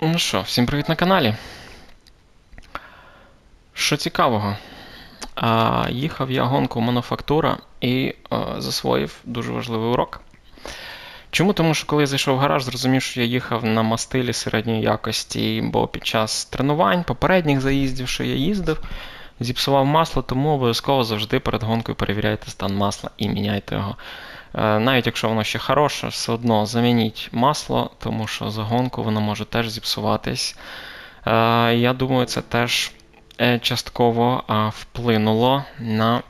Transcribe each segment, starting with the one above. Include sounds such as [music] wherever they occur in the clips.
Ну що, всім привіт на каналі. Що цікавого? А, їхав я гонку мануфактура і а, засвоїв дуже важливий урок. Чому? Тому що коли я зайшов в гараж, зрозумів, що я їхав на мастилі середньої якості, бо під час тренувань, попередніх заїздів, що я їздив, зіпсував масло, тому обов'язково завжди перед гонкою перевіряйте стан масла і міняйте його. Е, Навіть якщо воно ще хороше, все одно замініть масло, тому що за гонку воно може теж зіпсуватись. Е, Я думаю, це теж е, частково вплинуло на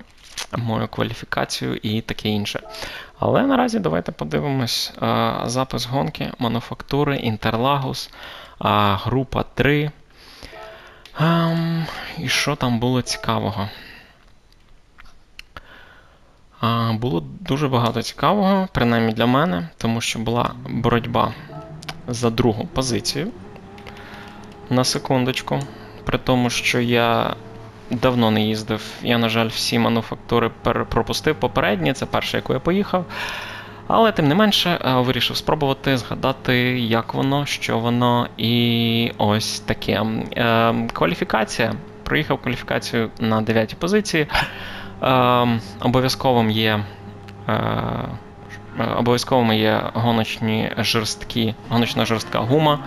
мою кваліфікацію і таке інше. Але наразі давайте подивимось запис гонки мануфактури Інтерлагус, група 3. Ем, І що там було цікавого? Було дуже багато цікавого, принаймні для мене, тому що була боротьба за другу позицію. На секундочку. При тому, що я давно не їздив. Я, на жаль, всі мануфактури пропустив попередні, це перша, яку я поїхав. Але тим не менше е, вирішив спробувати згадати, як воно, що воно, і ось таке. Е, Кваліфікація. Проїхав кваліфікацію на 9 позиції. Е, Обов'язковим є. е, е, Обов'язковими є гоночні жорсткі, гоночна жорстка гума.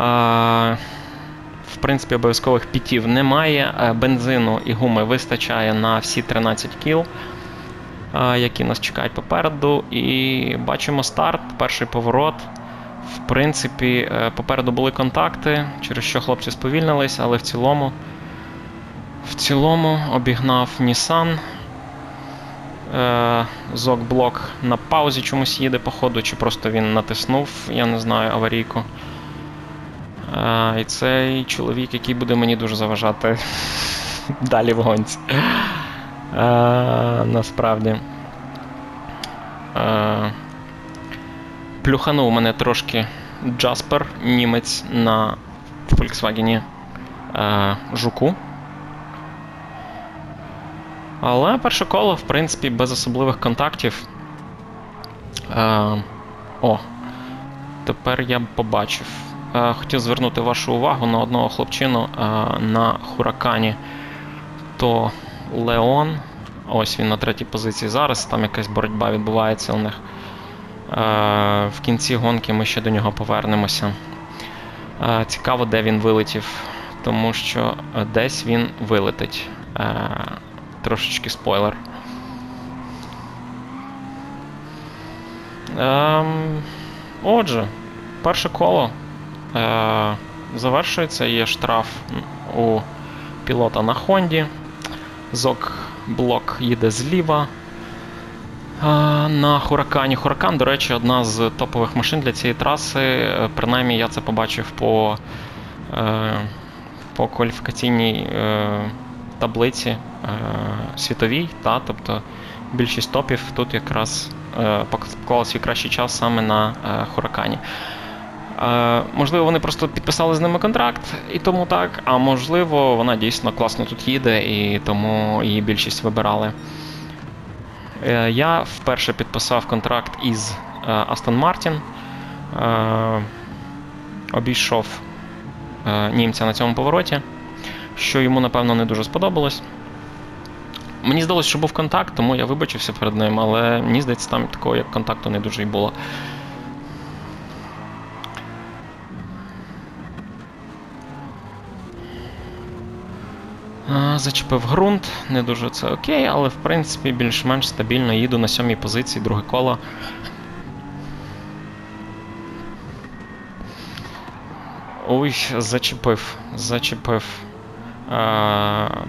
Е, В принципі, обов'язкових пітів немає. Бензину і гуми вистачає на всі 13 кіл, які нас чекають попереду. І бачимо старт, перший поворот. В принципі, попереду були контакти, через що хлопці сповільнились, але в цілому, в цілому обігнав Nissan. Е, Зок-блок на паузі чомусь їде, походу, чи просто він натиснув, я не знаю, аварійку. Е, і цей чоловік, який буде мені дуже заважати [laughs] далі в гонці. Е, насправді. Е, плюханув мене трошки Джаспер, німець на Volkswagen е, Жуку. Але перше коло, в принципі, без особливих контактів. Е, о, тепер я побачив. Е, хотів звернути вашу увагу на одного хлопчину е, на Хуракані. То Леон. Ось він на третій позиції зараз. Там якась боротьба відбувається у них. Е, В кінці гонки ми ще до нього повернемося. Е, Цікаво, де він вилетів, тому що е, десь він вилетить. Е, Трошечки спойлер. Ем, отже, перше коло е, завершується. Є штраф у пілота на Хонді. Зок блок їде зліва. Е, на Хуракані. Хуракан, до речі, одна з топових машин для цієї траси. Е, Принаймні я це побачив по, е, по кваліфікаційній таблиці е, світовій. Та, тобто більшість топів тут якраз е, поклали свій кращий час саме на е, Хуракані. Е, можливо, вони просто підписали з ними контракт, і тому так. А можливо, вона дійсно класно тут їде, і тому її більшість вибирали. Е, я вперше підписав контракт із е, Aston Martin. Е, обійшов е, німця на цьому повороті, що йому, напевно, не дуже сподобалось. Мені здалося, що був контакт, тому я вибачився перед ним, але мені здається, там такого як контакту не дуже й було. Зачепив ґрунт, не дуже це окей, але в принципі більш-менш стабільно їду на сьомій позиції, друге коло. Ой, зачепив, зачепив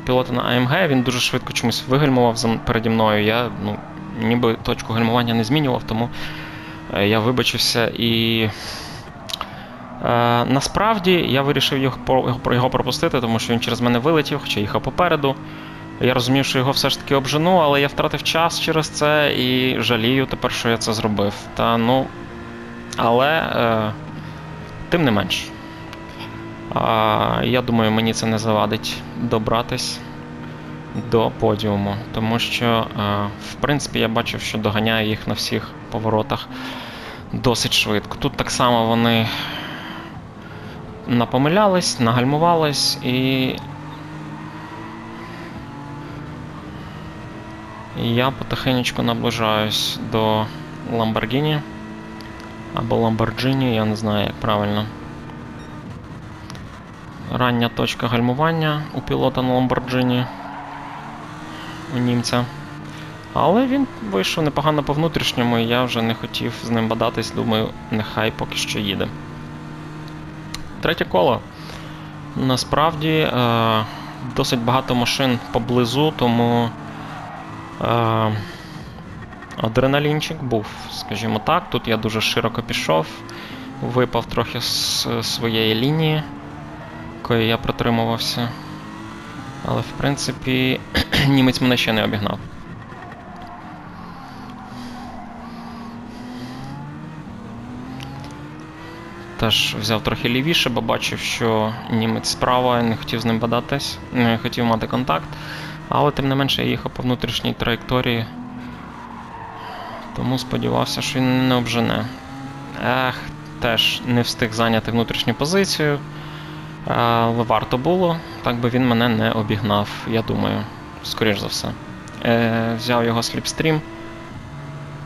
пілота на АМГ, він дуже швидко чомусь вигальмував переді мною. Я ну, ніби точку гальмування не змінював, тому е, я вибачився і. Е, насправді я вирішив його, його пропустити, тому що він через мене вилетів, хоча їхав попереду. Я розумів, що його все ж таки обжену, але я втратив час через це і жалію тепер, що я це зробив. Та ну. Але е, тим не менш. А, я думаю, мені це не завадить добратись до подіуму, тому що, е, в принципі, я бачив, що доганяю їх на всіх поворотах досить швидко. Тут так само вони напомилялись, нагальмувались і. Я потихенечку наближаюсь до Lamborghini. Або Lamborghini, я не знаю, як правильно. Рання точка гальмування у пілота на Lamborghini. У німця. Але він вийшов непогано по внутрішньому, і я вже не хотів з ним бадатись, думаю, нехай поки що їде. Третє коло. Насправді е, досить багато машин поблизу, тому е, адреналінчик був, скажімо так. Тут я дуже широко пішов, випав трохи з своєї лінії, якої я протримувався. Але в принципі [clears throat] німець мене ще не обігнав. Теж взяв трохи лівіше, бо бачив, що німець справа, не хотів з ним бадатись, не хотів мати контакт. Але тим не менше я їхав по внутрішній траєкторії. Тому сподівався, що він не обжене. Ех, теж не встиг зайняти внутрішню позицію. Але варто було, так би він мене не обігнав, я думаю, скоріш за все. Е, Взяв його сліпстрім,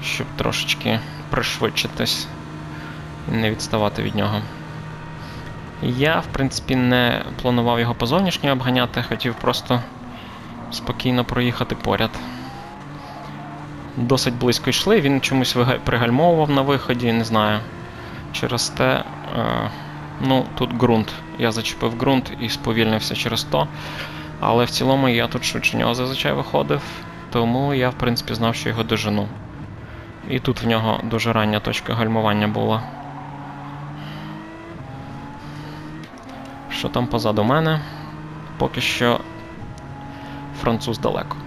щоб трошечки пришвидшитись і не відставати від нього. Я, в принципі, не планував його по зовнішній обганяти, хотів просто спокійно проїхати поряд. Досить близько йшли, він чомусь пригальмовував на виході, не знаю. Через те. Е, ну, тут ґрунт. Я зачепив ґрунт і сповільнився через то. Але в цілому я тут швидше нього зазвичай виходив, тому я, в принципі, знав, що його дожену. І тут в нього дуже рання точка гальмування була. Що там позаду мене? Поки що француз далеко.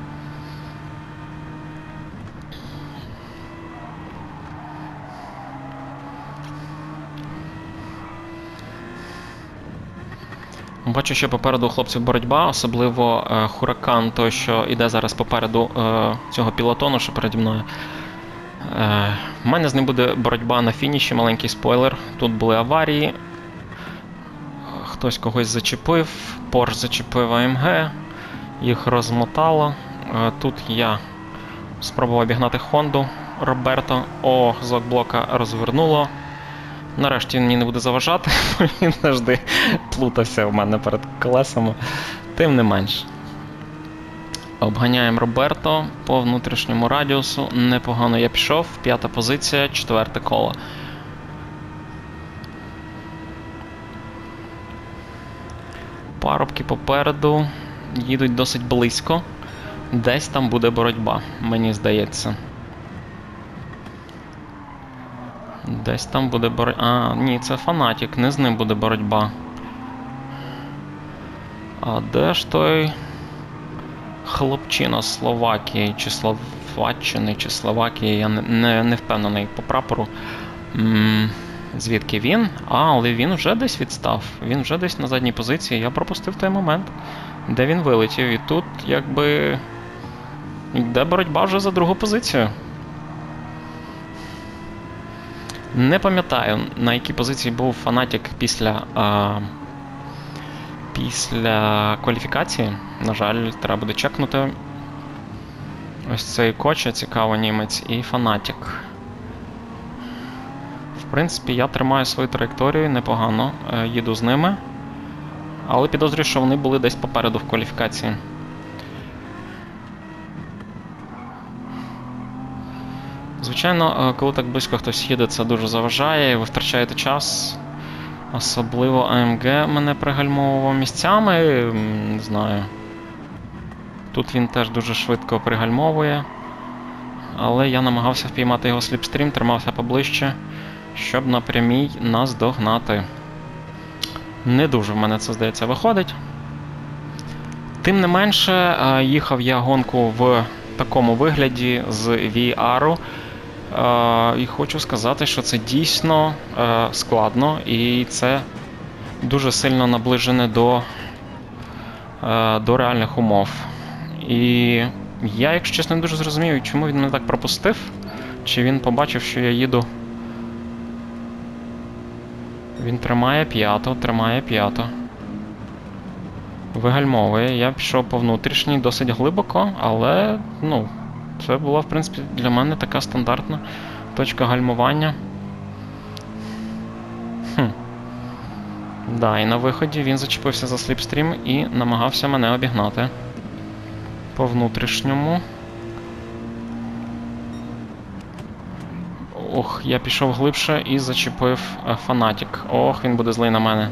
Бачу, що попереду у хлопців боротьба, особливо е, Хуракан, той, що йде зараз попереду е, цього пілотону, що переді мною. Е, в мене з ним буде боротьба на фініші, маленький спойлер. Тут були аварії. Хтось когось зачепив, Порш зачепив АМГ, їх розмотало. Е, тут я спробував обігнати Хонду Роберто. О, зокблока розвернуло. Нарешті він мені не буде заважати, [laughs] бо він завжди плутався в мене перед колесами. Тим не менш. Обганяємо Роберто по внутрішньому радіусу. Непогано я пішов. П'ята позиція, четверте коло. Парубки попереду їдуть досить близько. Десь там буде боротьба, мені здається. Десь там буде боротьба. А, ні, це фанатік, не з ним буде боротьба. А де ж той хлопчина з Словакії, чи Словаччини, чи Словакії, я не, не, не впевнений по прапору. М звідки він? А, але він вже десь відстав. Він вже десь на задній позиції. Я пропустив той момент, де він вилетів. І тут якби йде боротьба вже за другу позицію. Не пам'ятаю, на якій позиції був фанатік після а, після кваліфікації. На жаль, треба буде чекнути. Ось цей коча, цікаво німець, і фанатік. В принципі, я тримаю свою траєкторію непогано, е, їду з ними. Але підозрюю, що вони були десь попереду в кваліфікації. Звичайно, е, коли так близько хтось їде, це дуже заважає, і ви втрачаєте час. Особливо АМГ мене пригальмовував місцями, не знаю. Тут він теж дуже швидко пригальмовує. Але я намагався впіймати його сліпстрім, тримався поближче, щоб на прямій нас догнати. Не дуже в мене це, здається, виходить. Тим не менше, е, їхав я гонку в такому вигляді з VR. І хочу сказати, що це дійсно е, складно і це дуже сильно наближене до, е, до реальних умов. І я, якщо чесно, не дуже зрозумів, чому він мене так пропустив. Чи він побачив, що я їду Він тримає п'яту, тримає п'яту. Вигальмовує. Я пішов по внутрішній досить глибоко, але ну, це була, в принципі, для мене така стандартна точка гальмування. Хм. Да, і на виході він зачепився за сліпстрім і намагався мене обігнати. По внутрішньому. Ох, я пішов глибше і зачепив е, фанатік. Ох, він буде злий на мене.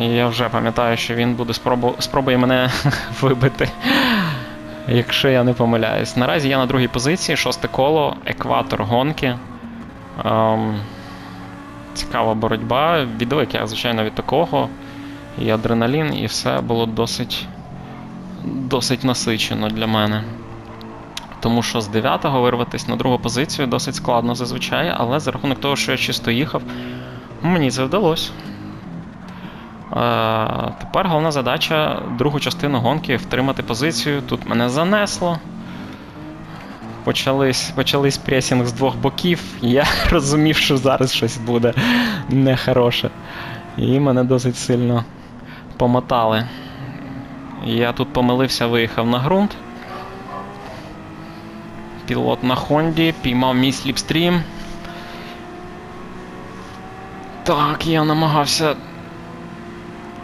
Я вже пам'ятаю, що він буде спробу... спробує мене [laughs] вибити. Якщо я не помиляюсь. Наразі я на другій позиції, шосте коло, екватор гонки. Ем, цікава боротьба. Відвик я, звичайно, від такого. І адреналін, і все було досить, досить насичено для мене. Тому що з 9-го вирватися на другу позицію досить складно зазвичай, але за рахунок того, що я чисто їхав, мені це вдалося. Е, тепер головна задача другу частину гонки втримати позицію. Тут мене занесло. Почались, почались пресінг з двох боків. Я [laughs] розумів, що зараз щось буде нехороше. І мене досить сильно помотали. Я тут помилився, виїхав на ґрунт. Пілот на Хонді, піймав мій сліпстрім. Так, я намагався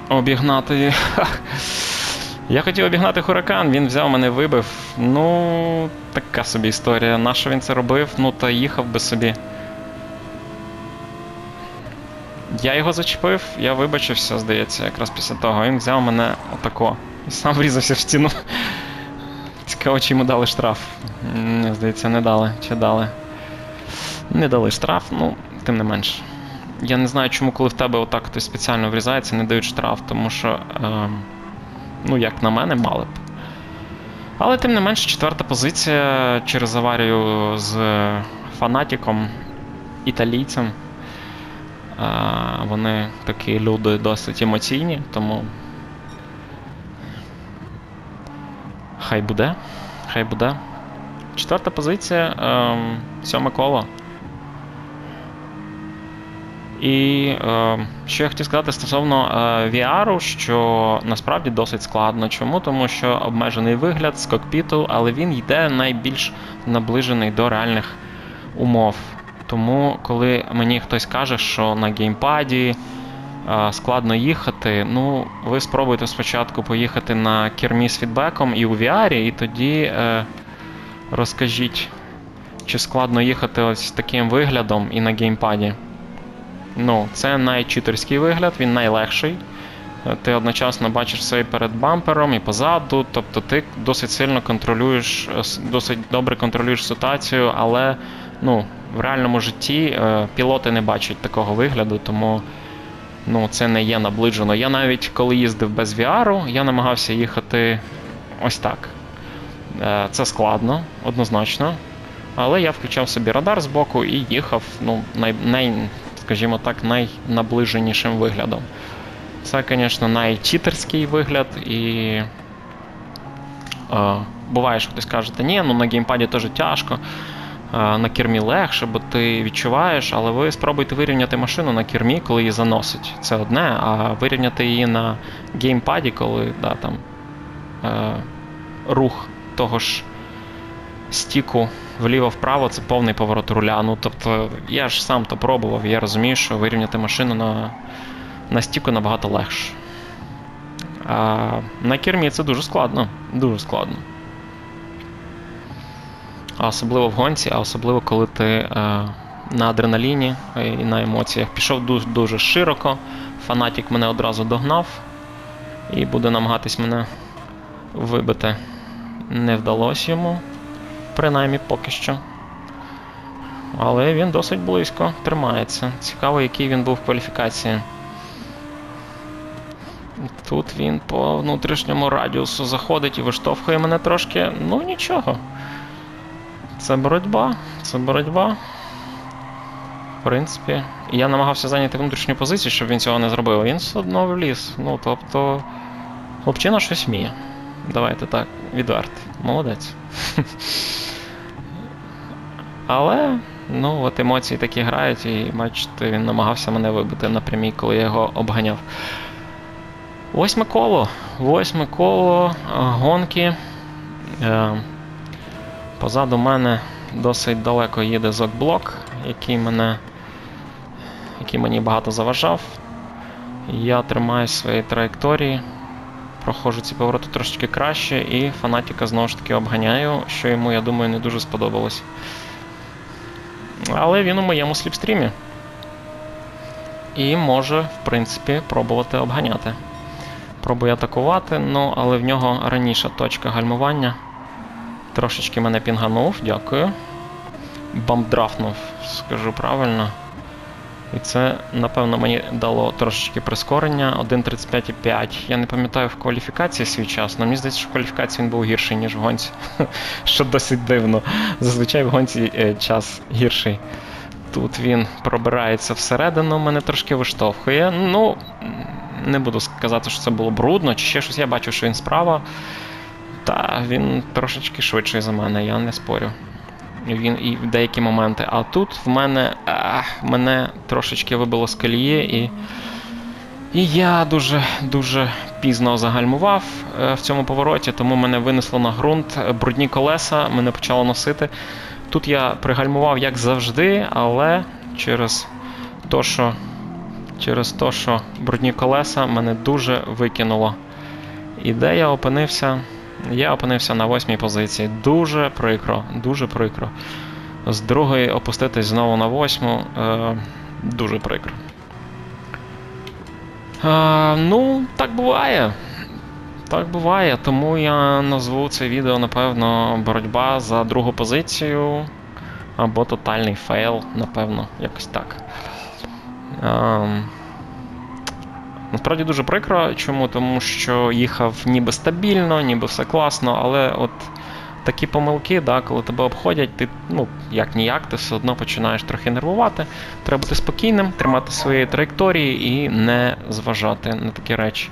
обігнати. [laughs] Я хотів обігнати Хуракан, він взяв мене, вибив. Ну, така собі історія. Нащо він це робив? Ну та їхав би собі. Я його зачепив, я вибачився, здається, якраз після того. Він взяв мене отако. І сам врізався в стіну. [laughs] Цікаво, чи йому дали штраф. М, Здається, не дали. Чи дали? Не дали штраф, ну, тим не менш. Я не знаю, чому, коли в тебе отак хтось спеціально врізається, не дають штраф, тому що, е, ну, як на мене, мали б. Але тим не менш, четверта позиція через аварію з фанатіком, італійцем. Е, вони такі люди досить емоційні, тому. Хай буде. Хай буде. Четверта позиція, е, сьоме коло. І е, що я хотів сказати стосовно е, VR, що насправді досить складно. Чому? Тому що обмежений вигляд з кокпіту, але він йде найбільш наближений до реальних умов. Тому, коли мені хтось каже, що на геймпаді е, складно їхати, ну ви спробуйте спочатку поїхати на кермі з фідбеком і у VR, і тоді е, розкажіть, чи складно їхати ось таким виглядом і на геймпаді. Ну, це найчитерський вигляд, він найлегший. Е, Ти одночасно бачиш все і перед бампером, і позаду. Тобто ти досить сильно контролюєш, е, досить добре контролюєш ситуацію, але ну, в реальному житті е, пілоти не бачать такого вигляду, тому ну, це не є наближено. Я навіть коли їздив без VR, я намагався їхати ось так. Це складно, однозначно. Але я включав собі радар з боку і їхав, ну, най, най, скажімо так, найнаближенішим виглядом. Це, звісно, найчитерський вигляд, і е, буває, що хтось каже, та ні, ну на геймпаді теж тяжко, е, на кермі легше, бо ти відчуваєш, але ви спробуйте вирівняти машину на кермі, коли її заносить. Це одне, а вирівняти її на геймпаді, коли да, там, е, рух того ж стіку вліво-вправо це повний поворот руля. Ну, тобто, я ж сам то пробував, я розумію, що вирівняти машину на, на стіку набагато легше. А на кермі це дуже складно. Дуже складно. А особливо в гонці, а особливо коли ти е, на адреналіні е, і на емоціях. Пішов дуже, дуже широко. Фанатік мене одразу догнав і буде намагатись мене вибити. Не вдалося йому принаймні поки що. Але він досить близько тримається. Цікаво, який він був в кваліфікації. Тут він по внутрішньому радіусу заходить і виштовхує мене трошки. Ну нічого. Це боротьба. Це боротьба. В принципі. Я намагався зайняти внутрішню позицію, щоб він цього не зробив. Він все одно вліз. Ну, тобто. Хлопчина щось вміє. Давайте так, відверто. Молодець. [laughs] Але Ну, от емоції такі грають, і бачите, він намагався мене вибити на прямій, коли я його обганяв. Восьме коло. Восьме коло гонки. Е, позаду мене досить далеко їде зокблок, який мене. який мені багато заважав. Я тримаюсь своєї траєкторії, проходжу ці повороти трошечки краще, і фанатіка знову ж таки обганяю, що йому, я думаю, не дуже сподобалось. Але він у моєму сліпстрімі. І може, в принципі, пробувати обганяти. Пробує атакувати, ну, але в нього раніша точка гальмування. Трошечки мене пінганув, дякую. Бамдрафнув, скажу правильно. І це, напевно, мені дало трошечки прискорення. 1.35,5. Я не пам'ятаю в кваліфікації свій час, але мені здається, що в кваліфікації він був гірший, ніж в гонці. [laughs] Що досить дивно. Зазвичай в гонці е, час гірший. Тут він пробирається всередину, мене трошки виштовхує. Ну, не буду сказати, що це було брудно, чи ще щось. Я бачу, що він справа. Та він трошечки швидший за мене, я не спорю. Він і деякі моменти. А тут в мене ах, мене трошечки вибило з колії, і і я дуже дуже пізно загальмував е, в цьому повороті, тому мене винесло на ґрунт, брудні колеса, мене почало носити. Тут я пригальмував, як завжди, але через то, що через то, що брудні колеса мене дуже викинуло. І де я опинився? Я опинився на восьмій позиції. Дуже прикро, дуже прикро. З другої опуститись знову на восьму. Е, дуже прикро. Е, ну, так буває. Так буває, тому я назву це відео, напевно, боротьба за другу позицію. Або тотальний фейл, напевно, якось так. Е, Насправді дуже прикро. Чому? Тому що їхав ніби стабільно, ніби все класно, але от такі помилки, да, коли тебе обходять, ти, ну, як ніяк, ти все одно починаєш трохи нервувати. Треба бути спокійним, тримати свої траєкторії і не зважати на такі речі.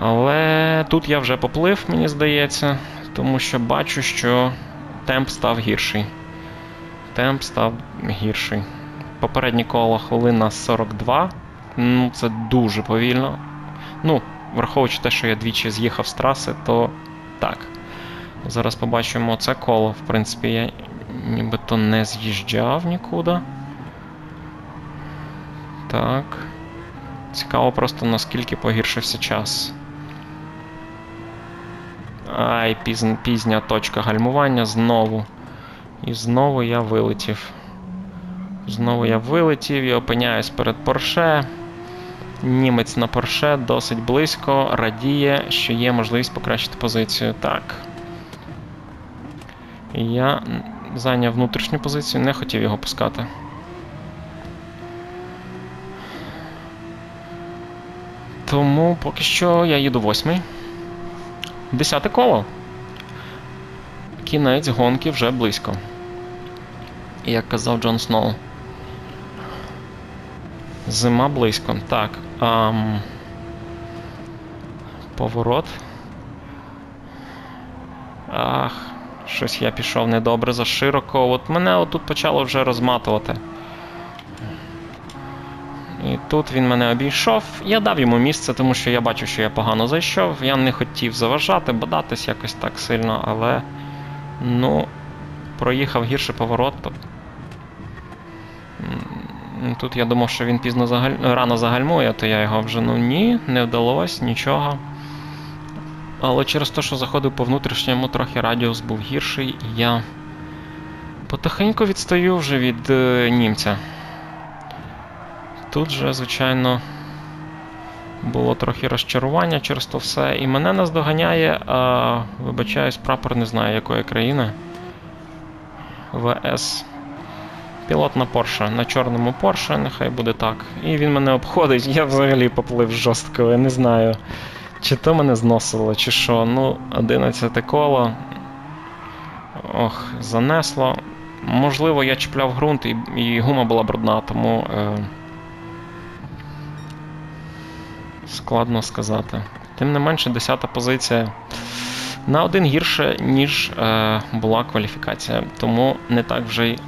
Але тут я вже поплив, мені здається, тому що бачу, що темп став гірший. Темп став гірший. Попереднє коло хвилина 42. Ну, це дуже повільно. Ну, враховуючи те, що я двічі з'їхав з траси, то так. Зараз побачимо це коло. В принципі, я нібито не з'їжджав нікуди. Так. Цікаво просто наскільки погіршився час. Ай, пізн, пізня точка гальмування знову. І знову я вилетів. Знову я вилетів і опиняюсь перед Порше. Німець на Порше досить близько, радіє, що є можливість покращити позицію. Так. Я зайняв внутрішню позицію, не хотів його пускати. Тому поки що я їду восьмий. Десяте коло. Кінець гонки вже близько. Як казав Джон Сноу. Зима близько. Так. Ам... Поворот. Ах, щось я пішов недобре за широко. От мене отут почало вже розматувати. І тут він мене обійшов. Я дав йому місце, тому що я бачу, що я погано зайшов. Я не хотів заважати, бодатись якось так сильно, але. Ну, проїхав гірше поворот. То... Тут я думав, що він пізно загаль... рано загальмує, то я його вже ну ні, не вдалося, нічого. Але через те, що заходив по внутрішньому, трохи радіус був гірший, і я потихеньку відстаю вже від е, німця. Тут же, звичайно, було трохи розчарування через то все. І мене наздоганяє, а, вибачаюсь, прапор не знаю якої країни. ВС. Пілот на Порше, на чорному Порше, нехай буде так. І він мене обходить, я взагалі поплив жорстко, я не знаю. Чи то мене зносило, чи що. Ну, 11 коло. Ох, занесло. Можливо, я чіпляв ґрунт і і гума була брудна, тому. Е... Складно сказати. Тим не менше, 10 позиція. На один гірше, ніж е, була кваліфікація. Тому не так вже й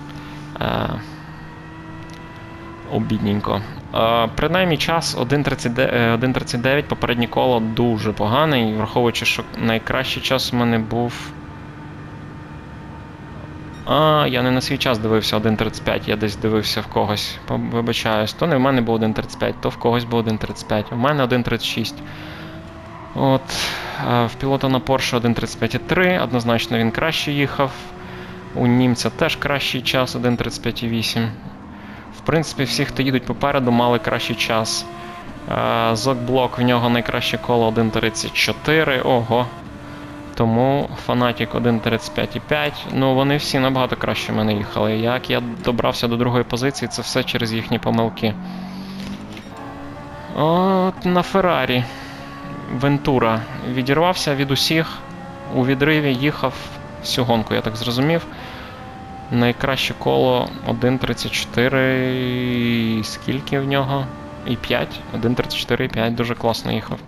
обідненько. Е, принаймні час 1.39, е, 1.39, попереднє коло дуже поганий, враховуючи, що найкращий час у мене був. А, я не на свій час дивився 1.35, я десь дивився в когось. Вибачаюсь, то не в мене був 1.35, то в когось був 1.35. У мене 1.36. От, е, в пілота на Porsche 1.35,3, однозначно він краще їхав. У німця теж кращий час 1.35,8. В принципі, всі, хто їдуть попереду, мали кращий час. Е, Зокблок в нього найкраще коло 1.34. Ого. Тому Фанатік 1.35,5. Ну, вони всі набагато краще мене їхали. Як я добрався до другої позиції, це все через їхні помилки. От на Феррарі. Вентура відірвався від усіх. У відриві їхав всю гонку, я так зрозумів. Найкраще коло 1.34. Скільки в нього? І 5. 1.34,5 дуже класно їхав.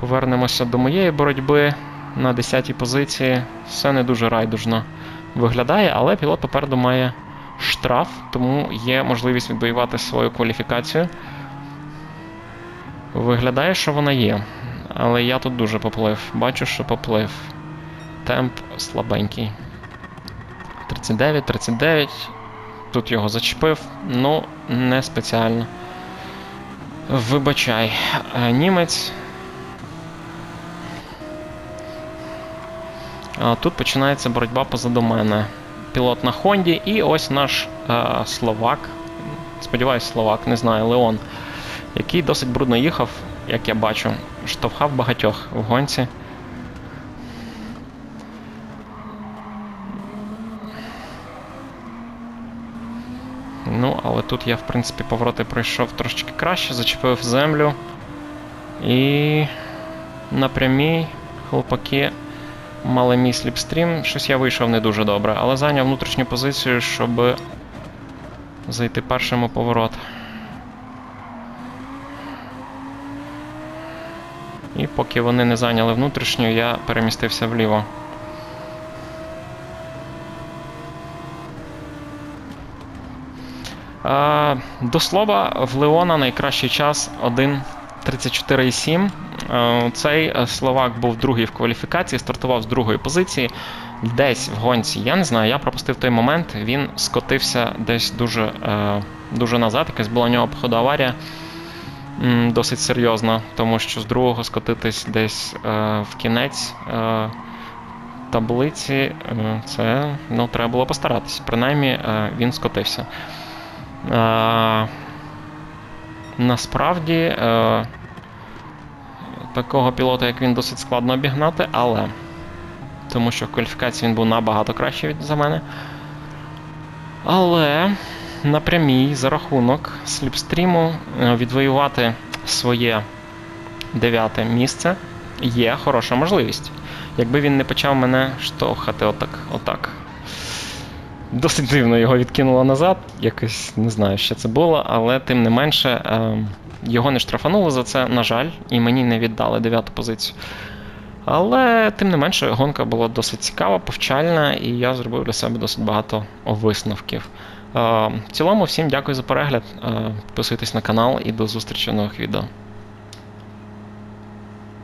Повернемося до моєї боротьби на 10-й позиції. Все не дуже райдужно виглядає, але пілот попереду має штраф, тому є можливість відбоювати свою кваліфікацію. Виглядає, що вона є. Але я тут дуже поплив. Бачу, що поплив. Темп слабенький. 39, 39. Тут його зачепив. Ну, не спеціально. Вибачай. Е, Німець. Тут починається боротьба позаду мене. Пілот на Хонді, і ось наш е, Словак. Сподіваюсь, Словак, не знаю, Леон, який досить брудно їхав, як я бачу, штовхав багатьох в гонці. Ну, але тут я, в принципі, повороти пройшов трошечки краще, зачепив землю. І на прямій хлопаки мали мій сліпстрім. Щось я вийшов не дуже добре, але зайняв внутрішню позицію, щоб зайти першим у поворот. І поки вони не зайняли внутрішню, я перемістився вліво. До слова, в Леона найкращий час 1.34,7. Е, Цей е, словак був другий в кваліфікації, стартував з другої позиції. Десь в гонці, я не знаю, я пропустив той момент, він скотився десь дуже, е, дуже назад, якась була у нього походу аварія. Досить серйозна, тому що з другого скотитись десь е, в кінець е, таблиці, е, це ну, треба було постаратися. Принаймні е, він скотився. Е, насправді е, такого пілота, як він, досить складно обігнати, але тому що в кваліфікації він був набагато кращий за мене. Але на прямій за рахунок сліпстріму е, відвоювати своє дев'яте місце є хороша можливість. Якби він не почав мене штовхати отак, отак. Досить дивно його відкинуло назад. Якось не знаю, що це було, але тим не менше е, його не штрафанули за це, на жаль, і мені не віддали дев'яту позицію. Але тим не менше, гонка була досить цікава, повчальна, і я зробив для себе досить багато висновків. Е, В цілому, всім дякую за перегляд. Е, Підписуйтесь на канал і до зустрічі в нових відео.